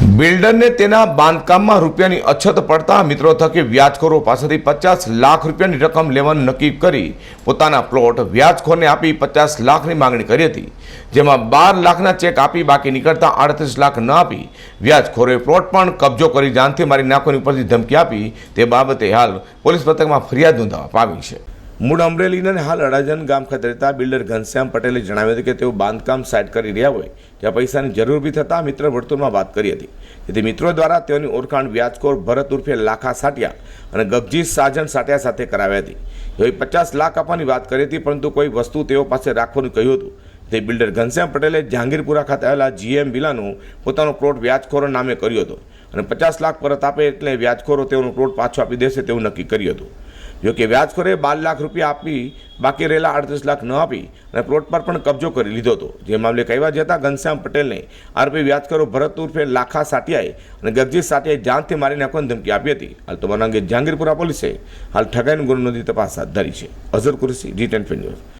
બિલ્ડરને તેના બાંધકામમાં રૂપિયાની અછત પડતા મિત્રો થકી વ્યાજખોરો પાસેથી પચાસ લાખ રૂપિયાની રકમ લેવાનું નક્કી કરી પોતાના પ્લોટ વ્યાજખોરને આપી પચાસ લાખની માંગણી કરી હતી, જેમાં બાર લાખના ચેક આપી બાકી નીકળતા આડત્રીસ લાખ ન આપી વ્યાજખોરે પ્લોટ પણ કબજો કરી જાનથી મારી નાખવાની ઉપરથી ધમકી આપી, તે બાબતે હાલ પોલીસ મથકમાં ફરિયાદ નોંધાવવા પામી છે. મૂળ અમરેલીના અને હાલ અડાજણ ગામ ખાતે રહેતા બિલ્ડર ઘનશ્યામ પટેલે જણાવ્યું હતું કે તેઓ બાંધકામ સાઇટ કરી રહ્યા હોય ત્યાં પૈસાની જરૂર બી થતાં મિત્ર વર્તુળમાં વાત કરી હતી. તેથી મિત્રો દ્વારા તેઓની ઓળખાણ વ્યાજખોર ભરત ઉર્ફે લાખા સાટિયા અને ગગજી સાજન સાટિયા સાથે કરાવી હતી. તેઓએ પચાસ લાખ આપવાની વાત કરી હતી, પરંતુ કોઈ વસ્તુ તેઓ પાસે રાખવાનું કહ્યું હતું. તે બિલ્ડર ઘનશ્યામ પટેલે જહાંગીરપુરા ખાતે આવેલા જીએમ વિલાનું પોતાનો પ્લોટ વ્યાજખોરો નામે કર્યો હતો અને પચાસ લાખ પરત આપે એટલે વ્યાજખોરો તેઓનો પ્લોટ પાછો આપી દેશે તેવું નક્કી કર્યું હતું. જો કે વ્યાજખોરે બાર લાખ રૂપિયા આપી બાકી રહેલા આડત્રીસ લાખ ન આપી અને પ્લોટ પર પણ કબજો કરી લીધો હતો. જે મામલે કહેવા જતા ઘનશ્યામ પટેલને આરોપી વ્યાજખોરો ભરત ઉર્ફે લાખા સાટિયાએ અને ગગજીત સાટિયાએ જાનથી મારી નાખવાની ધમકી આપી હતી. હાલ તો અંગે જહાંગીરપુરા પોલીસે હાલ ઠગાઈનો ગુનો નોંધી તપાસ હાથ ધરી છે. અઝર કુરસી જી ટેન